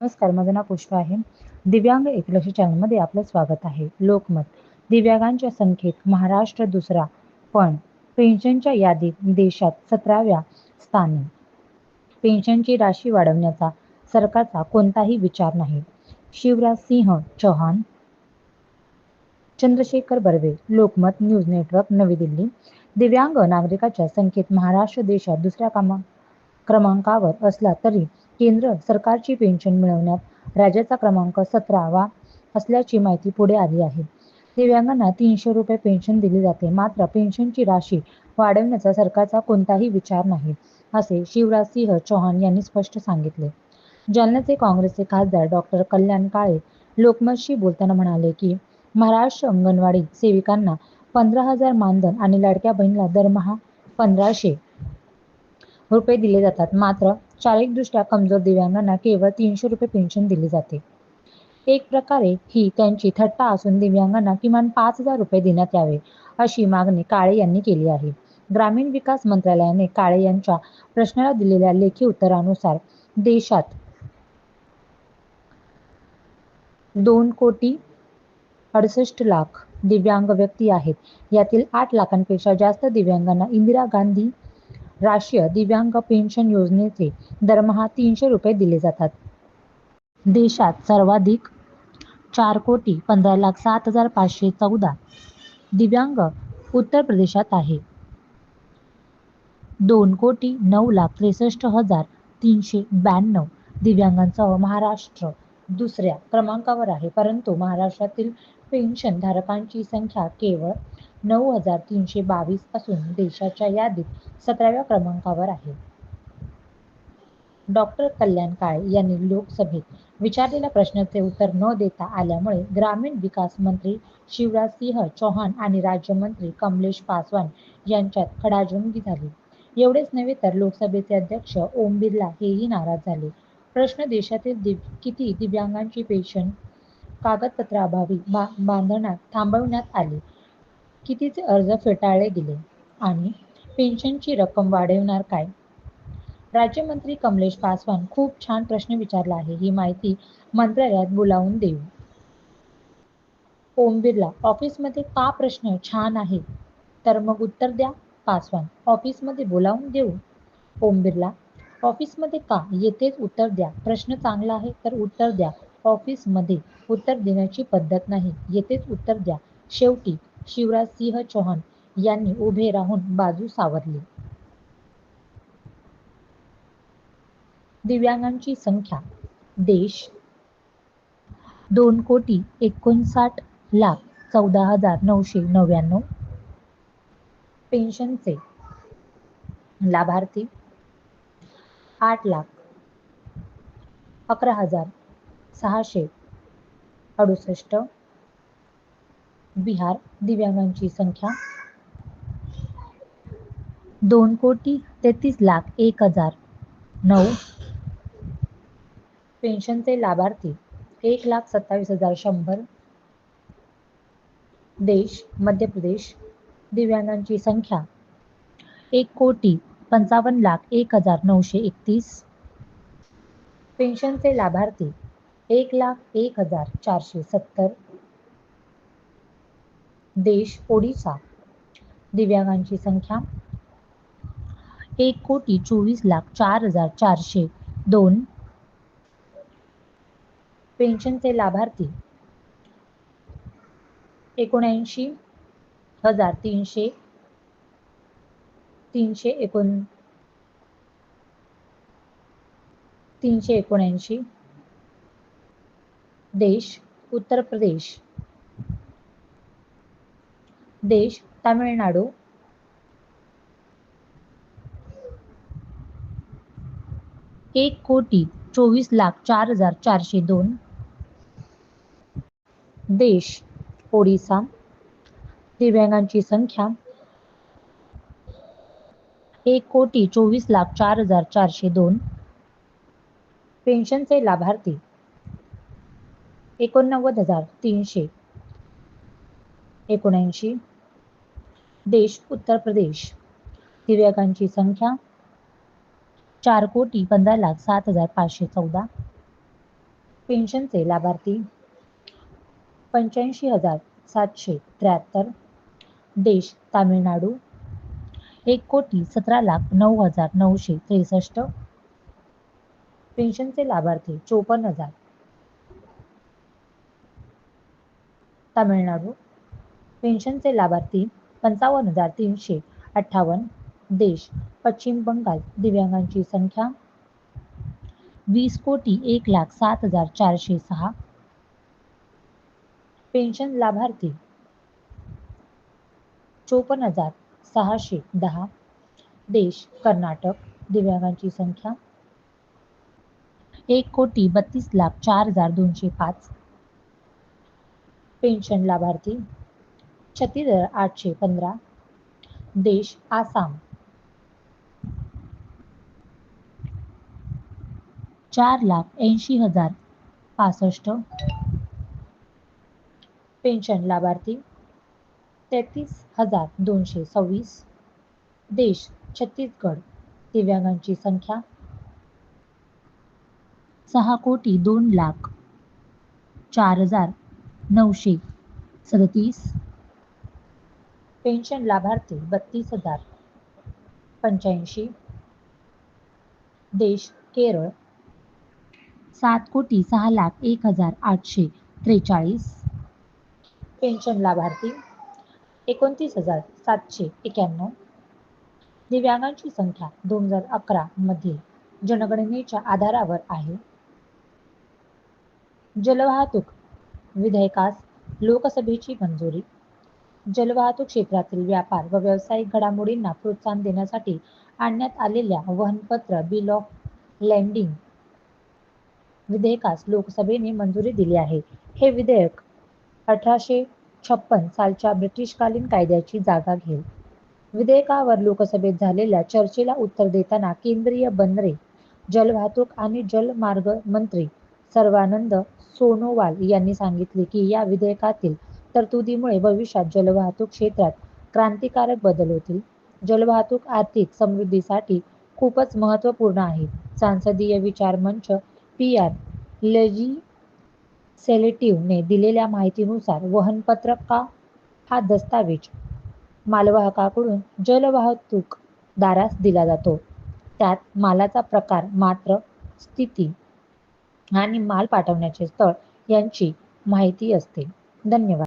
नमस्कार माझं नाव पुष्पा आहे. दिव्यांग एकलक्ष चॅनलमध्ये आपलं स्वागत आहे. लोकमत दिव्यांगांच्या संख्येत महाराष्ट्र दुसरा पण पेन्शनच्या यादीत देशात सतराव्या स्थानी. पेन्शनची राशी वाढवण्याचा सरकारचा कोणताही विचार नाही. शिवराज सिंह चौहान चंद्रशेखर बर्वे लोकमत न्यूज नेटवर्क नवी दिल्ली. दिव्यांग नागरिकाच्या संख्येत महाराष्ट्र देशात दुसऱ्या कामा क्रमांकावर असला तरी केंद्र सरकारची पेन्शन मिळवण्यात राज्याचा क्रमांक सतरावा असल्याची माहिती पुढे आली आहे. दिव्यांगांना तीनशे रुपये पेन्शन दिली जाते. मात्र पेन्शनची राशी वाढवण्याचा सरकारचा कोणताही विचार नाही असे शिवराजसिंह चौहान यांनी स्पष्ट सांगितले. जालन्याचे काँग्रेसचे खासदार डॉक्टर कल्याण काळे लोकमतशी बोलताना म्हणाले की महाराष्ट्र अंगणवाडी सेविकांना पंधरा हजार मानधन आणि लाडक्या बहिणीला दरमहा पंधराशे रुपये दिले जातात. मात्र शारीरिकदृष्ट्या कमजोर दिव्यांगांना केवळ तीनशे रुपये पेन्शन दिली जाते. एक प्रकारे ही त्यांची थट्टा असून दिव्यांगांना किमान पाच हजार रुपये देण्यात यावे अशी मागणी काळे यांनी केली आहे. ग्रामीण विकास मंत्रालयाने काळे यांच्या प्रश्नाला दिलेल्या लेखी उत्तरानुसार देशात दोन कोटी अडुसष्ट लाख दिव्यांग व्यक्ती आहेत. यातील आठ लाखांपेक्षा जास्त दिव्यांगांना इंदिरा गांधी राष्ट्रीय दिव्यांग पेन्शन योजनेचे दरमहा तीनशे रुपये दिले जातात. देशात सर्वाधिक चार कोटी पंधरा लाख सात हजार पाचशे चौदा दिव्यांग उत्तर प्रदेशात आहे. दोन कोटी नऊ लाख त्रेसष्ट हजार तीनशे ब्याण्णव दिव्यांगांसह महाराष्ट्र दुसऱ्या क्रमांकावर आहे. परंतु महाराष्ट्रातील पेन्शन धारकांची संख्या केवळ नऊ हजार तीनशे बावीस असून देशाच्या यादीत सतराव्या क्रमांकावर आहे. डॉक्टर कल्याण काळे यांनी लोकसभेत विचारलेल्या प्रश्नाचे उत्तर न देता आल्यामुळे ग्रामीण विकास मंत्री शिवराजसिंह चौहान आणि राज्यमंत्री कमलेश पासवान यांच्यात खडाजंगी झाली. एवढेच नव्हे तर लोकसभेचे अध्यक्ष ओम बिर्ला हेही नाराज झाले. प्रश्न देशातील दिव किती दिव्यांगांची पेन्शन कागदपत्राअभावी बा बांधण्यात थांबवण्यात आली. कितीचे अर्ज फेटाळले गेले आणि पेन्शनची रक्कम वाढवणार काय? राज्यमंत्री कमलेश पासवान खूप छान प्रश्न विचारला आहे ही माहिती मंत्रालयात बोलावून देऊ. ओम बिर्ला ऑफिसमध्ये का प्रश्न छान आहे? तर मग उत्तर द्या पासवान ऑफिसमध्ये बोलावून देऊ. ओम बिर्ला ऑफिसमध्ये का? येथेच उत्तर द्या. प्रश्न चांगला आहे तर उत्तर द्या. ऑफिसमध्ये उत्तर देण्याची पद्धत नाही. येथेच उत्तर द्या. शेवटी शिवराज सिंह चौहान यांनी उभे राहून बाजू सावरली. दिव्यांगांची संख्या. देश. दोन कोटी एकोणसाठ लाख चौदा हजार नऊशे नव्याण्णव. पेन्शनचे. लाभार्थी. आठ लाख. अकरा हजार सहाशे अडुसष्ट. बिहार दिव्यांगांची संख्या. दोन कोटी तेहतीस लाख एक हजार नऊ. पेन्शनचे लाभार्थी एक लाख सत्तावीस हजार शंभर. देश मध्य प्रदेश दिव्यांगांची संख्या. एक कोटी पंचावन्न लाख एक हजार नऊशे एकतीस. पेन्शनचे लाभार्थी एक लाख एक हजार चारशे सत्तर. देश ओडिशा दिव्यांगांची संख्या एक कोटी चोवीस लाख चार हजार चारशे दोन. पेन्शनचे लाभार्थी एकोणऐंशी हजार तीनशे तीनशे एकोण तीनशे एकोणऐंशी. देश उत्तर प्रदेश. देश तामिळनाडू. एक कोटी चोवीस लाख चार हजार चारशे दोन. देश ओडिसा. दिव्यांगांची संख्या. एक कोटी चोवीस लाख चार हजार चारशे दोन. पेन्शनचे लाभार्थी. एकोणनव्वद हजार तीनशे एकोणऐंशी. देश उत्तर प्रदेश. दिव्यांगांची संख्या चार कोटी पंधरा लाख सात हजार पाचशे चौदा. पेन्शनचे लाभार्थी पंच्याऐंशी हजार सातशे त्र्याहत्तर. देश तामिळनाडू. एक कोटी सतरा लाख नऊ हजार नऊशे त्रेसष्ट. पेन्शनचे लाभार्थी चोपन्न हजार तामिळनाडू पेन्शनचे लाभार्थी पंचावन्न हजार तीनशे अठ्ठावन्न देश पश्चिम बंगाल दिव्यांगांची संख्या वीस कोटी एक लाख सात हजार चारशे सहा. पेन्शन लाभार्थी चोपन्न हजार सहाशे दहा. देश कर्नाटक दिव्यांगांची संख्या एक कोटी बत्तीस लाख चार हजार दोनशे पाच. पेन्शन लाभार्थी छत्तीस आठशे पंधरा देश आसाम. चार लाख ऐंशी हजार पासष्ट. पेन्शन लाभार्थी तेहतीस हजार दोनशे सव्वीस. देश छत्तीसगड दिव्यांगांची संख्या सहा कोटी दोन लाख चार हजार नऊशे सदतीस. पेन्शन लाभार्थी बत्तीस हजार पंच्याऐंशी. देश केरळ. सात कोटी सहा लाख एक हजार आठशे त्रेचाळीस. पेन्शन लाभार्थी एकोणतीस हजार सातशे एक्याण्णव. दिव्यांगांची संख्या दोन हजार अकरा मध्ये जनगणनेच्या आधारावर आहे. जलवाहतूक विधेयकास लोकसभेची मंजुरी. जलवाहतूक क्षेत्रातील व्यापार व व्यावसायिक घडामोडींना प्रोत्साहन देण्यासाठी आणण्यात आलेल्या वहनपत्र बिल ऑफ लँडिंग विधेयकास लोकसभेने मंजुरी दिली आहे. हे विधेयक अठराशे छप्पन सालच्या ब्रिटिशकालीन कायद्याची जागा घेईल. विधेयकावर लोकसभेत झालेल्या चर्चेला उत्तर देताना केंद्रीय बंदरे जलवाहतूक आणि जलमार्ग मंत्री सर्वानंद सोनोवाल यांनी सांगितले की या विधेयकातील तरतुदीमुळे भविष्यात जलवाहतूक क्षेत्रात क्रांतिकारक बदल होतील. जलवाहतूक आर्थिक समृद्धीसाठी खूपच महत्त्वपूर्ण आहे. सांसदीय विचार मंच पी. आर. लेजिस्लेटिव्हने दिलेल्या माहितीनुसार वहनपत्रका हा दस्तावेज मालवाहकाकडून जलवाहतूकदारास दिला जातो. त्यात मालाचा प्रकार मात्र स्थिती आणि माल पाठवण्याचे स्थळ यांची माहिती असते. धन्यवाद.